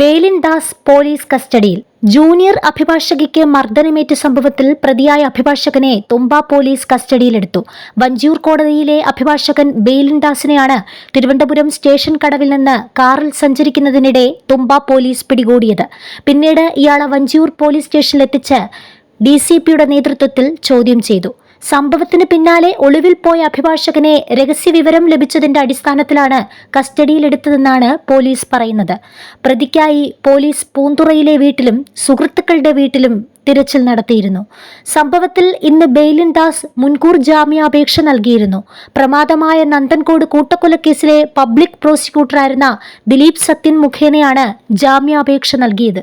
Baylin Das police കസ്റ്റഡിയിൽ. Junior അഭിഭാഷകയ്ക്ക് മർദ്ദനമേറ്റ സംഭവത്തിൽ പ്രതിയായ അഭിഭാഷകനെ തുമ്പ പോലീസ് കസ്റ്റഡിയിലെടുത്തു. വഞ്ചിയൂർ കോടതിയിലെ അഭിഭാഷകൻ ബെയിലിൻ ദാസിനെയാണ് തിരുവനന്തപുരം സ്റ്റേഷൻ കടവിൽ നിന്ന് കാറിൽ സഞ്ചരിക്കുന്നതിനിടെ തുമ്പ പോലീസ് പിടികൂടിയത്. പിന്നീട് ഇയാളെ വഞ്ചിയൂർ പോലീസ് സ്റ്റേഷനിലെത്തിച്ച് ഡി സി പിയുടെ നേതൃത്വത്തിൽ ചോദ്യം ചെയ്തു. സംഭവത്തിന് പിന്നാലെ ഒളിവിൽ പോയ അഭിഭാഷകനെ രഹസ്യ വിവരം ലഭിച്ചതിന്റെ അടിസ്ഥാനത്തിലാണ് കസ്റ്റഡിയിലെടുത്തതെന്നാണ് പോലീസ് പറയുന്നത്. പ്രതിക്കായി പോലീസ് പൂന്തുറയിലെ വീട്ടിലും സുഹൃത്തുക്കളുടെ വീട്ടിലും തിരച്ചിൽ നടത്തിയിരുന്നു. സംഭവത്തിൽ ഇന്ന് ബെയിലിൻ ദാസ് മുൻകൂർ ജാമ്യാപേക്ഷ നൽകിയിരുന്നു. പ്രമാദമായ നന്ദൻകോട് കൂട്ടക്കൊലക്കേസിലെ പബ്ലിക് പ്രോസിക്യൂട്ടറായിരുന്ന ദിലീപ് സത്യൻ മുഖേനയാണ് ജാമ്യാപേക്ഷ നൽകിയത്.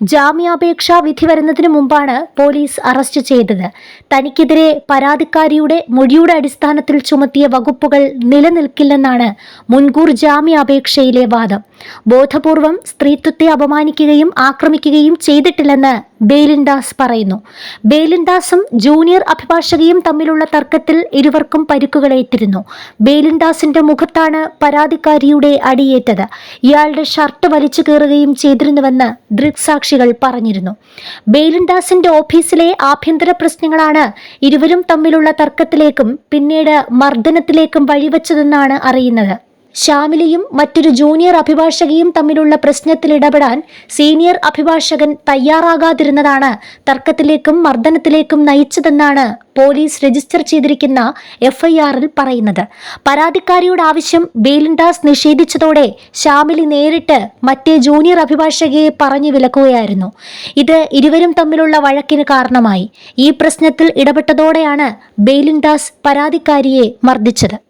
ജാമ്യാപേക്ഷ വിധി വരുന്നതിന് മുമ്പാണ് പോലീസ് അറസ്റ്റ് ചെയ്തത്. തനിക്കെതിരെ പരാതിക്കാരിയുടെ മൊഴിയുടെ അടിസ്ഥാനത്തിൽ ചുമത്തിയ വകുപ്പുകൾ നിലനിൽക്കില്ലെന്നാണ് മുൻകൂർ ജാമ്യാപേക്ഷയിലെ വാദം. ബോധപൂർവം സ്ത്രീത്വത്തെ അപമാനിക്കുകയും ആക്രമിക്കുകയും ചെയ്തിട്ടില്ലെന്ന് ബേലിൻദാസ് പറയുന്നു. ബേലിൻദാസും ജൂനിയർ അഭിഭാഷകയും തമ്മിലുള്ള തർക്കത്തിൽ ഇരുവർക്കും പരിക്കുകളേറ്റിരുന്നു ബേലിൻദാസിന്റെ മുഖത്താണ് പരാതിക്കാരിയുടെ അടിയേറ്റത്. ഇയാളുടെ ഷർട്ട് വലിച്ചു കയറുകയും ചെയ്തിരുന്നുവെന്ന് ദൃക്സാക്ഷികൾ പറഞ്ഞിരുന്നു. ബേലിൻദാസിന്റെ ഓഫീസിലെ ആഭ്യന്തര പ്രശ്നങ്ങളാണ് ഇരുവരും തമ്മിലുള്ള തർക്കത്തിലേക്കും പിന്നീട് മർദ്ദനത്തിലേക്കും വഴിവെച്ചതെന്നാണ് അറിയുന്നത്. ഷാമിലിയും മറ്റൊരു ജൂനിയർ അഭിഭാഷകയും തമ്മിലുള്ള പ്രശ്നത്തിൽ ഇടപെടാൻ സീനിയർ അഭിഭാഷകൻ തയ്യാറാകാതിരുന്നതാണ് തർക്കത്തിലേക്കും മർദ്ദനത്തിലേക്കും നയിച്ചതെന്നാണ് പോലീസ് രജിസ്റ്റർ ചെയ്തിരിക്കുന്ന എഫ്ഐആറിൽ പറയുന്നത്. പരാതിക്കാരിയുടെ ആവശ്യം ബെയിലിൻഡാസ് നിഷേധിച്ചതോടെ ശ്യാമിലി നേരിട്ട് മറ്റേ ജൂനിയർ അഭിഭാഷകയെ പറഞ്ഞു വിലക്കുകയായിരുന്നു. ഇത് ഇരുവരും തമ്മിലുള്ള വഴക്കിന് കാരണമായി. ഈ പ്രശ്നത്തിൽ ഇടപെട്ടതോടെയാണ് ബെയിലിൻഡാസ് പരാതിക്കാരിയെ മർദ്ദിച്ചത്.